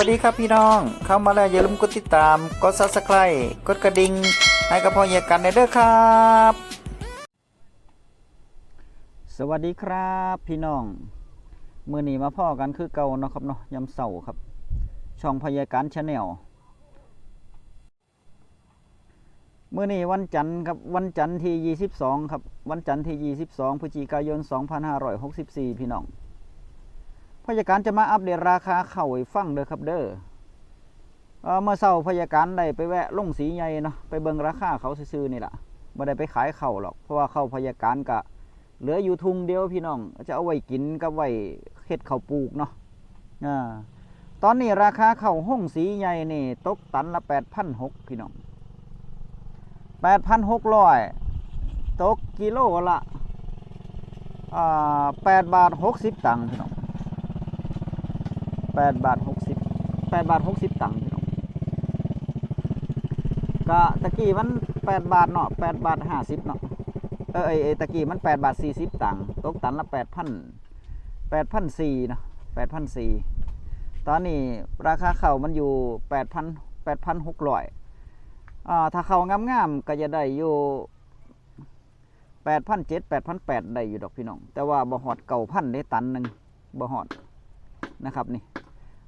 วัสดีครับพี่น้อง เข้ามาแล้วอย่าลืมกดติดตาม กด subscribe กดกระดิ่งให้กับพ่อเฮียกันในเด้อครับ สวัสดีครับพี่น้อง มือหนีมาพ่อกันคือเก่าเนาะครับเนาะยำเสาครับ ช่องพยาการชาแนลมื่อนี้วันจันทร์ครับวันจันทร์ที่ 22 ครับ วันจันทร์ที่ 22พฤศจิกายน 2564 พี่น้อง พยาการจะมาอัปเดตราคาเข่าฟังเด้อครับเด้อเอ่อเมื่อเช้าพยาการได้ไปแวะลงสีใหญ่เนาะไปเบิ่งราคาเขาซื่อๆนี่แหล่ะบ่ได้ไปขายเข่าหรอก เพราะว่าเข่าพยาการกะเหลืออยู่ทุงเดียวพี่น้อง จะเอาไว้กินกับไว้เฮ็ดเข้าปลูกเนาะตอนนี้ราคาเข่าห้องสีใหญ่นี่ตกตันละ8,600พี่น้อง8,600ตกกิโลละอ่า8บาท60ตังค์พี่น้อง แปดบาทหกสิบแปดบาทหกสิบตังค์พี่น้องก็ตะกี้มันแปดบาทเนาะแปดบาทห้าสิบเนาะเออไอตะกี้มันแปดบาทสี่สิบตังค์ตกตันละแปดพันแปดพันสี่เนาะแปดพันสี่ตอนนี้ราคาเข่ามันอยู่แปดพันแปดพันหกร้อยอ่าถ้าเข่างามๆก็จะได้อยู่แปดพันเจ็ดแปดพันแปดได้อยู่ดอกพี่น้อง แต่ว่าบ่หอดเก่าพันได้ตันหนึ่งบ่หอดนะครับนี่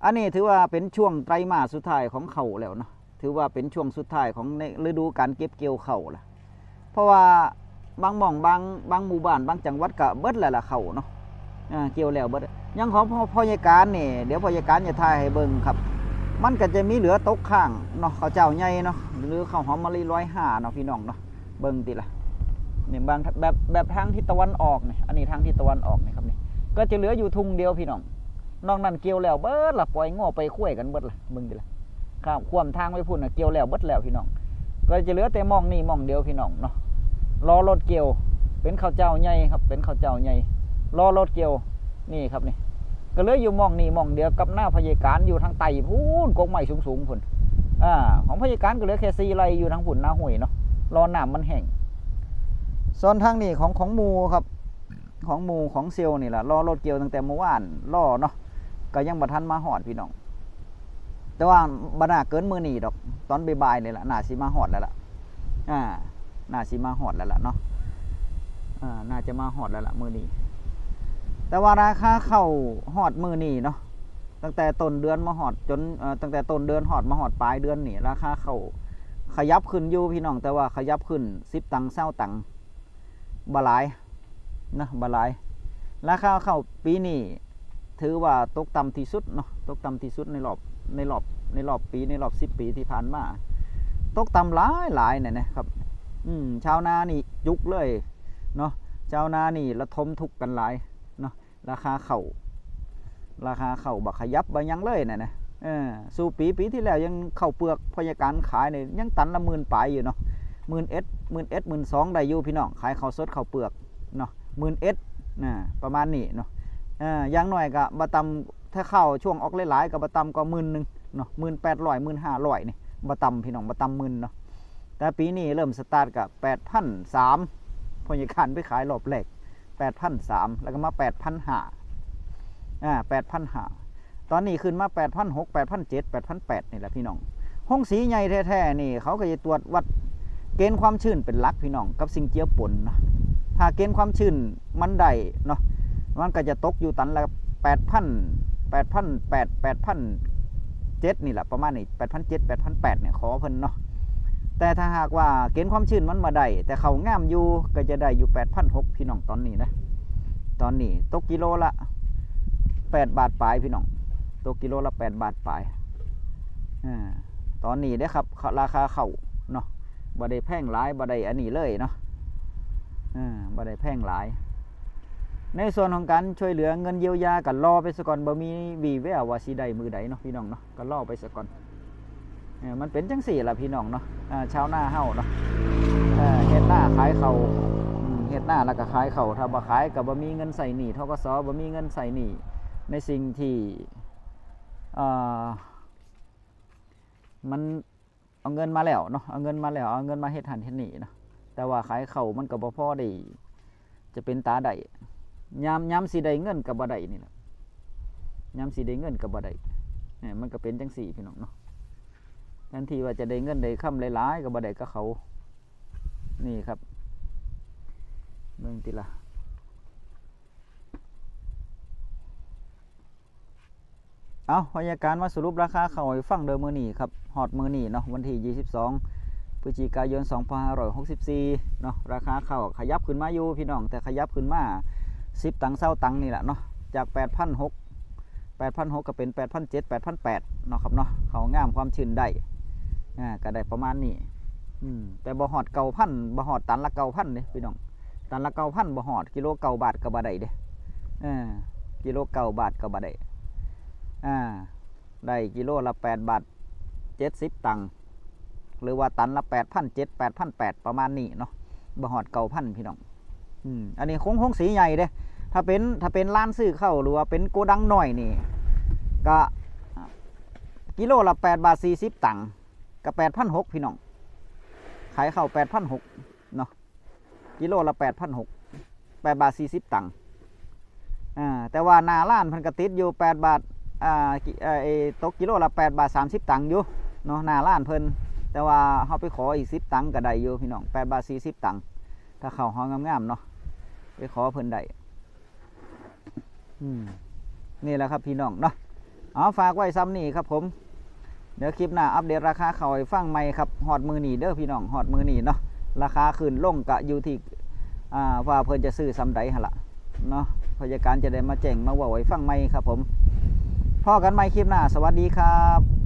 อันนี้ถือว่าเป็นช่วงไตรมาสสุดท้ายของเข่าแล้วเนาะถือว่าเป็นช่วงสุดท้ายของในฤดูการเก็บเกี่ยวเข่าละเพราะว่าบางหม่องบางบางหมู่บ้านบางจังหวัดก็เบิดแล้วล่ะเข่าเนาะเกี่ยวแล้วเบิดยังของพ่อยายการนี่เดี๋ยวพ่อยายการจะทายให้เบิ่งครับ มันก็จะมีเหลือตกข้างเนาะข้าวเจ้าใหญ่เนาะหรือข้าวหอมมะลิร้อยห้าเนาะพี่น้องเนาะเบิ่งติละเนี่ยบางแบบแบบทางทิศตะวันออกเนี่ยอันนี้ทางทิศตะวันออกนี่ครับนี่ก็จะเหลืออยู่ทุงเดียวพี่น้อง นอกนั้นเกี่ยวแล้วเบิดละปล่อยง้อไปคุ้ยกันเบิดละมึงดิละข้ามควมทางไปพุ่นะเกี่ยวแล้วเบิดแล้วพี่น้อง ก็จะเหลือแต่มองนี่มองเดียวพี่น้องเนาะรอรถเกี่ยว เป็นข้าวเจ้าใหญ่ครับ เป็นข้าวเจ้าใหญ่รอรถเกี่ยวนี่ครับนี่ ก็เหลืออยู่มองนี่มองเดียวกับหน้าพยาการอยู่ทางไต่พูนกงไม้สูงๆพุ่นอ่าของพยาการก็เหลือแค่ซีไรอยู่ทางพุ่นหน้าห้วยเนาะรอหน้ำมันแห้งส่วนทางนี้ของของมูครับ ของมูของเซลนี่แหละรอรถเกี่ยวตั้งแต่เมื่อวานรอเนาะ ก็ยังบัทันมาหอดพี่น้อง แต่ว่าบนาเกินมือนีดอก ตอนบ่ายๆนี่แหละนาสิมาหอดแล้วล่ะอ่านาสิมาหอดแล้วล่ะเนาะอ่าน่าจะมาหอดแล้วล่ะมือนี้แต่ว่าราคาเข้าหอดมือนี้เนาะตั้งแต่ต้นเดือนมาหอดจนเอ่อตั้งแต่ต้นเดือนหอดมาหอดปลายเดือนนี่ราคาเข้าขยับขึ้นอยู่พี่น้องแต่ว่าขยับขึ้นสิบตังค์เศร้าตังค์บหลายนะบหลายราคาเข้าปีนี้ ถือว่าตกต่ำที่สุดเนาะตกต่ำที่สุดในรอบในรอบในรอบปีในรอบสิบปีที่ผ่านมาตกต่ำหลายหลายเนี่ยนะครับ อืมชาวนานี่ยุกเลยเนาะชาวนานี่ระทมทุกกันหลายเนาะราคาเข่าราคาเข่าบักขยับบัยังเลยเนี่ยนะเออสู่ปีปีที่แล้วยังเข่าเปลือกพยาการขายเนี่ยยังตันละหมื่นปลายอยู่เนาะหมื่นเอ็ดหมื่นเอ็ดหมื่นสองได้อยู่พี่น้องขายข้าวสดข้าวเปลือกเนาะหมื่นเอ็ดนะประมาณนี้เนาะ อย่างหน่อยก็บบะตำถ้าเข้าช่วงออกหลายๆกับบะตำก็หมื่นหนึ่งเนาะหมื่นแปดร้อยหมื่นห้าร้อยนี่บะตำพี่น้องบะตำหมื่นเนาะแต่ปีนี้เริ่มสตาร์ทกับแปดพันสามพอยาการไปขายรอบแรกแปดพันสามแล้วก็มาแปดพันห้าอ่าแปดพันห้าตอนนี้ขึ้นมาแปดพันหกแปดพันเจ็ดแปดพันแปดนี่แหละพี่น้องห้องสีใหญ่แท้ๆนี่เขาก็จะตรวจวัดเกณฑ์ความชื้นเป็นหลักพี่น้องกับสิ่งเจือปนนะถ้าเกณฑ์ความชื้นมันได้เนาะ มันก็จะตกอยู่ตันละแปดพันแปดพันแปดแปดพันเจ็ดนี่แหละประมาณนี้แปดพันเจ็ดแปดพันแปดเนี่ยขอเพิ่นเนาะแต่ถ้าหากว่าเกณฑ์ความชื้นมันมาได้แต่เขางามอยู่ก็จะได้อยู่แปดพันหกพี่น้องตอนนี้นะตอนนี้ตกกิโลละแปดบาทปลายพี่น้องตกกิโลละแปดบาทปลายอ่าตอนนี้เด้ครับราคาเข่าเนาะบ่ได้แพงหลายบ่ได้อันนี้เลยเนาะอ่าบ่ได้แพงหลาย ในส่วนของการช่วยเหลือเงินเยียวยากันรอไปสก่อนบ่มีวีแววว่าสิได้มือใดเนาะพี่น้องเนาะก็รอไปสก่อนเออมันเป็นจังสี่ละพี่น้องเนาะอ่าชาวนาเฮาเนาะเฮ็ดหน้าขายเขาเฮ็ดหน้าแล้วก็ขายเขาถ้าบ่ขายก็บ่มีเงินใส่หนี้ทกสบ่มีเงินใส่หนี้ในสิ่งที่มันเอาเงินมาแล้วเนาะเอาเงินมาแล้วเอาเงินมาเฮ็ดหันเฮ็ดนี่เนาะแต่ว่าขายเขามันก็บ่พอได้จะเป็นตาได้ ยามยามสีได้เงินกับบ่ได้นี่แหละยามสีได้เงินกับบ่ได้เนี่ยมันก็เป็นจังสี่พี่น้องเนาะทันทีว่าจะได้เงินได้คำหลายๆก็บ่ได้ก็เขา นี่ครับเบิ่งติละเอาพยาการมาสรุปราคาเขาฟังเดิมมือหนีครับฮอดมือหนีเนาะวันที่ 22พฤศจิกายน 2564เนาะราคาเข้าขยับขึ้นมาอยู่พี่น้องแต่ขยับขึ้นมา 10ตังเศร้าตังนี่แหละเนาะจาก8,600 8,600ก็เป็น8,700 8,800เนาะครับเนาะเขางามความชื้นได้อ่าก็ได้ประมาณนี้อืมแต่บ่ฮอดเก่าพันบ่ฮอดตันละเก่าพันเด้พี่น้องตันละเก่าพันบ่ฮอดกิโลเก่าบาทก็บ่ได้เด้อกิโลเก่าบาทก็บ่ได้อ่าได้กิโลละ8บาท70ตังหรือว่าตันละแปดพันเจ็ดแปดพันแปดประมาณนี้เนาะบ่หอดเก่าพันพี่น้องอืมอันนี้คงคงสีใหญ่เด้ ถ้าเป็นถ้าเป็นร้านซื้อเข้าวหรือว่าเป็นโกดังหน่อยนี่ ก็กิโลละแปดบาทสี่สิบตังค์ก็แปดพันหกพี่น้อง ขายเข้าวแปดพันหกเนาะกิโลละแปดพันหกแปดบาทสี่สิบตังค์อ่าแต่ว่าหนาร้านเพันกติดอยู่แปดบาทอ่าไอ้ตกกิโลละแปดบาทสามสิบตังค์อยู่เนาะหนาร้านเพิ่นแต่ว่าเขาไปขออีกสิบตังค์ก็ได้อยู่พี่น้องแปดบาทสี่สิบตังค์ถ้าเขาห้องงามๆเนาะไปขอเพิ่นได้ นี่แหละครับพี่น้องเนาะเอาฝากไว้ซ้ำนี่ครับผม เดี๋ยวคลิปหน้าอัปเดตราคาเขาวให้ฟังใหม่ครับหอดมือหนีเด้อพี่น้องหอดมือหนีเนาะราคาขึ้นลงกะอยู่ที่อ่าว่าเพิ่นจะซื้อซ้ำใดหนละเนาะพยาการจะได้มาแจ้งมาว่าไว้ฟังใหม่ครับผมพ่อกันใหม่คลิปหน้า สวัสดีครับ